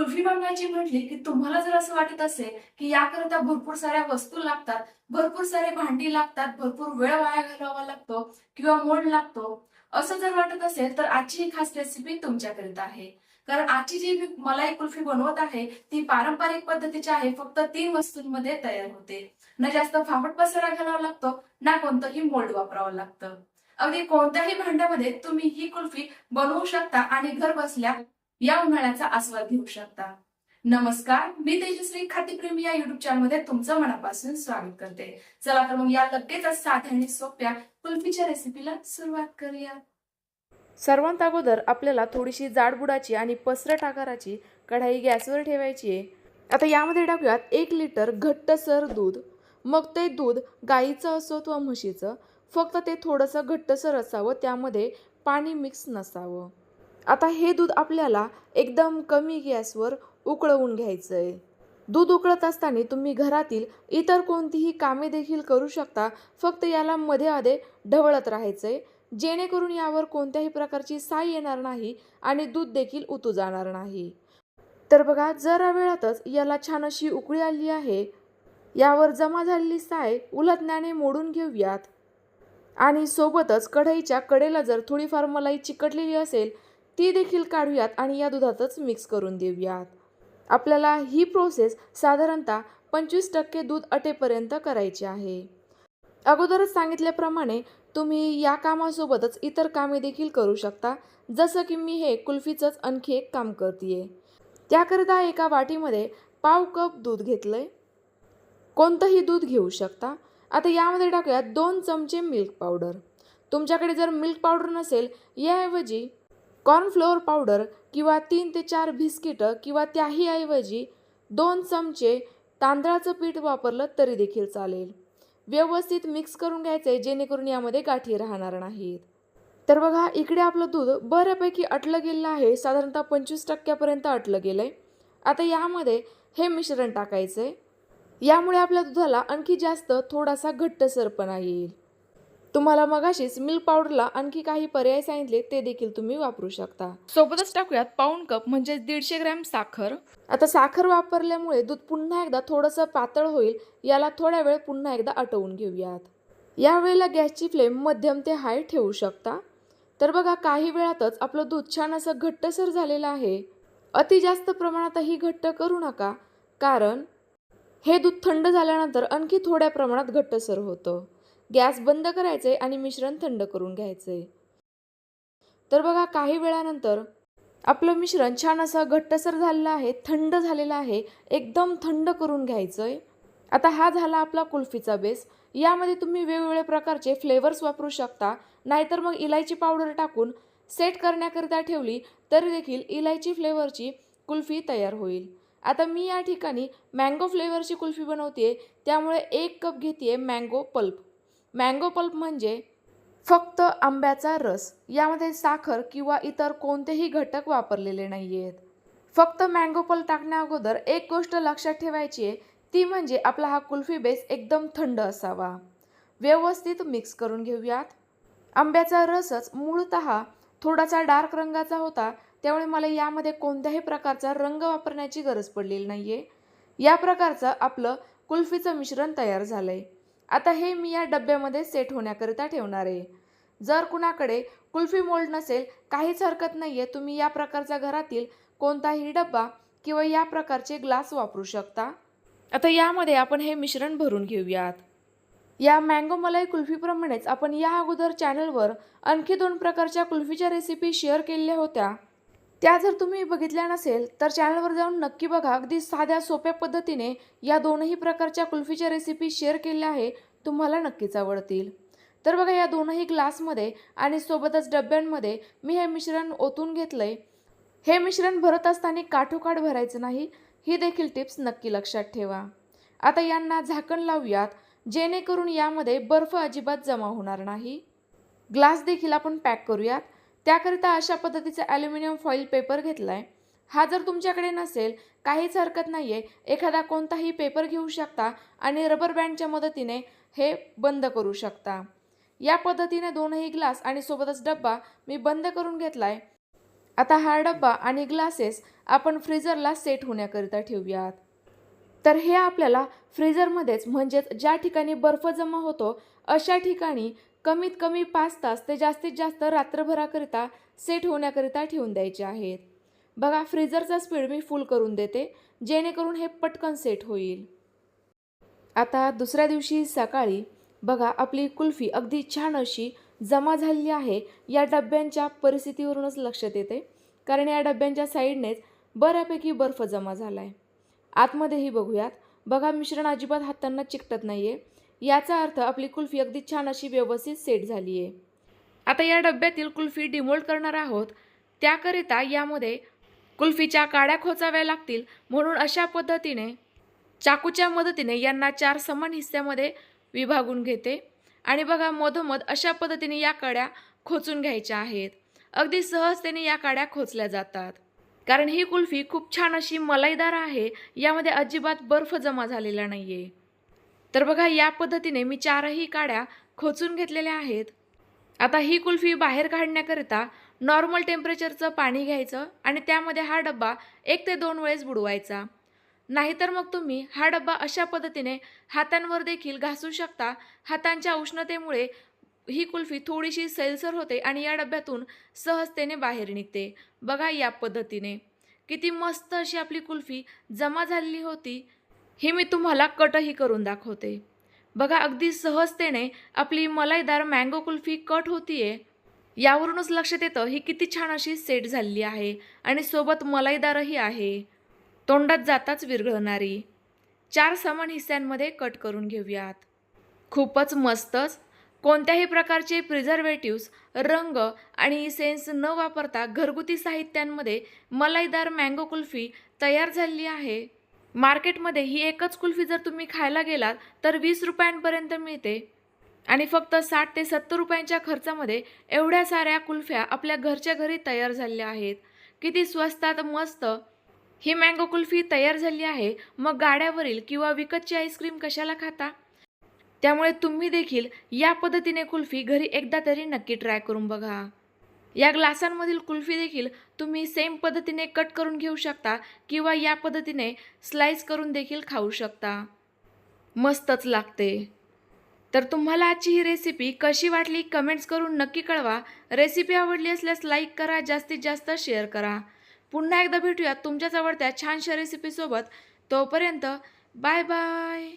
कुल्फी बनवायची म्हटली की तुम्हाला जर असं वाटत असेल की याकरिता भरपूर साऱ्या वस्तू लागतात भरपूर सारे भांडी लागतात भरपूर वेळ वाया घालवावा लागतो किंवा मोड लागतो असं जर वाटत असेल तर आजची ही खास रेसिपी तुमच्याकरिता आहे. कारण आजची जी मी मलाई कुल्फी बनवत आहे ती पारंपरिक पद्धतीची आहे फक्त तीन वस्तूंमध्ये तयार होते. ना जास्त फाफट पसारा घालावा लागतो ना कोणतंही मोल्ड वापरावं लागतं. अगदी कोणत्याही भांड्यामध्ये तुम्ही ही कुल्फी बनवू शकता आणि घर बसल्या या उन्हाळ्याचा आस्वाद घेऊ शकता. नमस्कार मी तेजश्री खातीप्रेमी या युट्यूब चॅनलमध्ये तुमचं मनापासून स्वागत करते. चला तर मग या लगेचच साध्या आणि सोप्या कुल्फीच्या रेसिपीला सुरुवात करूया. सर्वांत अगोदर आपल्याला थोडीशी जाडबुडाची आणि पसरट आकाराची कढाई गॅसवर ठेवायची आहे. आता यामध्ये टाकूयात एक लिटर घट्टसर दूध. मग ते दूध गाईचं असो किंवा म्हशीचं फक्त ते थोडंसं घट्टसर असावं त्यामध्ये पाणी मिक्स नसावं. आता हे दूध आपल्याला एकदम कमी गॅसवर उकळवून घ्यायचं आहे दूध उकळत असताना तुम्ही घरातील इतर कोणतीही कामे देखील करू शकता फक्त याला मध्ये आधे ढवळत राहायचं आहे जेणेकरून यावर कोणत्याही प्रकारची साय येणार नाही आणि दूध देखील उतू जाणार नाही. तर बघा जरा वेळातच याला छान अशी उकळी आली आहे. यावर जमा झालेली साय उलटण्याने मोडून घेऊयात. आणि सोबतच कढईच्या कडेला जर थोडीफार मलाई चिकटलेली असेल ती देखील काढूयात आणि या दुधातच मिक्स करून देऊयात. आपल्याला ही प्रोसेस साधारणतः पंचवीस टक्के दूध अटेपर्यंत करायची आहे. अगोदरच सांगितल्याप्रमाणे तुम्ही या कामासोबतच इतर कामे देखील करू शकता जसं की मी हे कुल्फीचंच आणखी एक काम करते त्याकरिता एका वाटीमध्ये पाव कप दूध घेतलं आहे कोणतंही दूध घेऊ शकता. आता यामध्ये टाकूयात दोन चमचे मिल्क पावडर तुमच्याकडे जर मिल्क पावडर नसेल याऐवजी कॉर्नफ्लोअर पावडर किंवा तीन ते चार बिस्किटं किंवा त्याही ऐवजी दोन चमचे तांदळाचं पीठ वापरलं तरी देखील चालेल. व्यवस्थित मिक्स करून घ्यायचं आहे जेणेकरून यामध्ये गाठी राहणार नाहीत. तर बघा इकडे आपलं दूध बऱ्यापैकी अटलं गेलं आहे. साधारणतः पंचवीस टक्क्यापर्यंत अटलं गेलं आहे आता यामध्ये हे मिश्रण टाकायचं आहे यामुळे आपल्या दुधाला आणखी जास्त थोडासा घट्टसरपणा येईल. तुम्हाला मगाशीच मिल्क पावडरला आणखी काही पर्याय सांगितले ते देखील तुम्ही वापरू शकता. सोबतच टाकूयात पाऊण कप म्हणजे दीडशे ग्रॅम साखर. आता साखर वापरल्यामुळे दूध पुन्हा एकदा थोडंसं पातळ होईल याला थोड्या वेळ पुन्हा एकदा आटवून घेऊयात. यावेळेला गॅसची फ्लेम मध्यम ते हाय ठेवू शकता. तर बघा काही वेळातच आपलं दूध छान असं घट्टसर झालेलं आहे. अति जास्त प्रमाणातही घट्ट करू नका कारण हे दूध थंड झाल्यानंतर आणखी थोड्या प्रमाणात घट्टसर होतं. गॅस बंद करायचं आहे आणि मिश्रण थंड करून घ्यायचं आहे तर बघा काही वेळानंतर आपलं मिश्रण छान असं घट्टसर झालेलं आहे थंड झालेलं आहे एकदम थंड करून घ्यायचं आहे आता हा झाला आपला कुल्फीचा बेस. यामध्ये तुम्ही वेगवेगळ्या प्रकारचे फ्लेवर्स वापरू शकता. नाहीतर मग इलायची पावडर टाकून सेट करण्याकरिता ठेवली तरी देखील इलायची फ्लेवरची कुल्फी तयार होईल. आता मी या ठिकाणी मँगो फ्लेवरची कुल्फी बनवते त्यामुळे एक कप घेते मँगो पल्प. मँगो पल्प म्हणजे फक्त आंब्याचा रस यामध्ये साखर किंवा इतर कोणतेही घटक वापरलेले नाही आहेत फक्त मँगो पल्प टाकण्या अगोदर एक गोष्ट लक्षात ठेवायची आहे ती म्हणजे आपला हा कुल्फी बेस एकदम थंड असावा. व्यवस्थित मिक्स करून घेऊयात. आंब्याचा रसच मूळत थोडासा डार्क रंगाचा होता त्यामुळे मला यामध्ये कोणत्याही प्रकारचा रंग वापरण्याची गरज पडलेली नाही आहे या प्रकारचं आपलं कुल्फीचं मिश्रण तयार झालं आहे आता हे मी या डब्यामध्ये सेट होण्याकरिता ठेवणार आहे. जर कुणाकडे कुल्फी मोल्ड नसेल काहीच हरकत नाही आहे तुम्ही या प्रकारचा घरातील कोणताही डब्बा किंवा या प्रकारचे ग्लास वापरू शकता. आता यामध्ये आपण हे मिश्रण भरून घेऊयात. या मँगो मलाई कुल्फीप्रमाणेच आपण या अगोदर चॅनलवर आणखी दोन प्रकारच्या कुल्फीच्या रेसिपी शेअर केलेल्या होत्या. त्या जर तुम्ही बघितल्या नसेल तर चॅनलवर जाऊन नक्की बघा. अगदी साध्या सोप्या पद्धतीने या दोनही प्रकारच्या कुल्फीच्या रेसिपी शेअर केलेल्या आहे. तुम्हाला नक्कीच आवडतील. तर बघा या दोनही ग्लासमध्ये आणि सोबतच डब्यांमध्ये मी हे मिश्रण ओतून घेतलं आहे हे मिश्रण भरत असताना काठोकाठ भरायचं नाही. ही देखील टिप्स नक्की लक्षात ठेवा. आता यांना झाकण लावूयात जेणेकरून यामध्ये बर्फ अजिबात जमा होणार नाही. ग्लास देखील आपण पॅक करूयात. त्याकरिता अशा पद्धतीचा ॲल्युमिनियम फॉईल पेपर घेतला आहे हा जर तुमच्याकडे नसेल काहीच हरकत नाही आहे एखादा कोणताही पेपर घेऊ शकता आणि रबर बँडच्या मदतीने हे बंद करू शकता. या पद्धतीने दोनही ग्लास आणि सोबतच डब्बा मी बंद करून घेतला आहे आता हा डब्बा आणि ग्लासेस आपण फ्रीजरला सेट होण्याकरिता ठेवूयात. तर हे आपल्याला फ्रीजरमध्येच म्हणजेच ज्या ठिकाणी बर्फ जमा होतो अशा ठिकाणी कमीत कमी पाच तास ते जास्तीत जास्त रात्रभराकरिता सेट होण्याकरिता ठेवून द्यायचे आहेत. बघा फ्रीजरचा स्पीड मी फुल करून देते जेणेकरून हे पटकन सेट होईल. आता दुसऱ्या दिवशी सकाळी बघा आपली कुल्फी अगदी छान अशी जमा झालेली आहे या डब्यांच्या परिस्थितीवरूनच लक्षात येते कारण या डब्यांच्या साईडनेच बऱ्यापैकी बर्फ जमा झाला आहे आतमध्येही बघूयात. बघा मिश्रण अजिबात हातांना चिकटत नाही आहे याचा अर्थ आपली कुल्फी अगदी छान अशी व्यवस्थित सेट झाली आहे आता या डब्यातील कुल्फी डिमोल्ड करणार आहोत. त्याकरिता यामध्ये कुल्फीच्या काड्या खोचाव्या लागतील म्हणून अशा पद्धतीने चाकूच्या मदतीने यांना चार समान हिस्स्यामध्ये विभागून घेते. आणि बघा मधोमध अशा पद्धतीने या काड्या खोचून घ्यायच्या आहेत. अगदी सहजतेने या काड्या खोचल्या जातात. कारण ही कुल्फी खूप छान अशी मलाईदार आहे यामध्ये अजिबात बर्फ जमा झालेला नाही आहे तर बघा या पद्धतीने मी चारही काड्या खोचून घेतलेल्या आहेत. आता ही कुल्फी बाहेर काढण्याकरिता नॉर्मल टेम्परेचरचं पाणी घ्यायचं आणि त्यामध्ये हा डब्बा एक ते दोन वेळेस बुडवायचा. नाहीतर मग तुम्ही हा डब्बा अशा पद्धतीने हातांवर देखील घासू शकता. हातांच्या उष्णतेमुळे ही कुल्फी थोडीशी सैलसर होते आणि या डब्यातून सहजतेने बाहेर निघते. बघा या पद्धतीने. किती मस्त अशी आपली कुल्फी जमा झालेली होती. हे मी तुम्हाला कटही करून दाखवते. बघा अगदी सहजतेने आपली मलाईदार मँगो कुल्फी कट होतीये. यावरूनच लक्षात येतं ही किती छान अशी सेट झालेली आहे आणि सोबत मलाईदारही आहे. तोंडात जाताच विरघळणारी. चार समान हिस्स्यांमध्ये कट करून घेऊयात. खूपच मस्तच. कोणत्याही प्रकारचे प्रिझर्वेटिव्स रंग आणि सेन्स न वापरता घरगुती साहित्यांमध्ये मलाईदार मँगो कुल्फी तयार झालेली आहे. मार्केटमध्ये ही एकच कुल्फी जर तुम्ही खायला गेलात तर वीस रुपयांपर्यंत मिळते. आणि फक्त साठ ते सत्तर रुपयांच्या खर्चामध्ये एवढ्या साऱ्या कुल्फ्या आपल्या घरच्या घरी तयार झालेल्या आहेत. किती स्वस्तात मस्त ही मँगो कुल्फी तयार झाली आहे. मग गाड्यावरील किंवा विकतची आईस्क्रीम कशाला खाता? त्यामुळे तुम्ही देखील या पद्धतीने कुल्फी घरी एकदा तरी नक्की ट्राय करून बघा. या ग्लासांमधील कुल्फी देखील तुम्ही सेम पद्धतीने कट करून घेऊ शकता किंवा या पद्धतीने स्लाइस करून देखील खाऊ शकता. मस्तच लागते. तर तुम्हाला आजची ही रेसिपी कशी वाटली कमेंट्स करून नक्की कळवा. रेसिपी आवडली असल्यास लाईक करा जास्तीत जास्त शेअर करा. पुन्हा एकदा भेटूयात तुमच्याच आवडत्या छानशा रेसिपीसोबत तोपर्यंत बाय बाय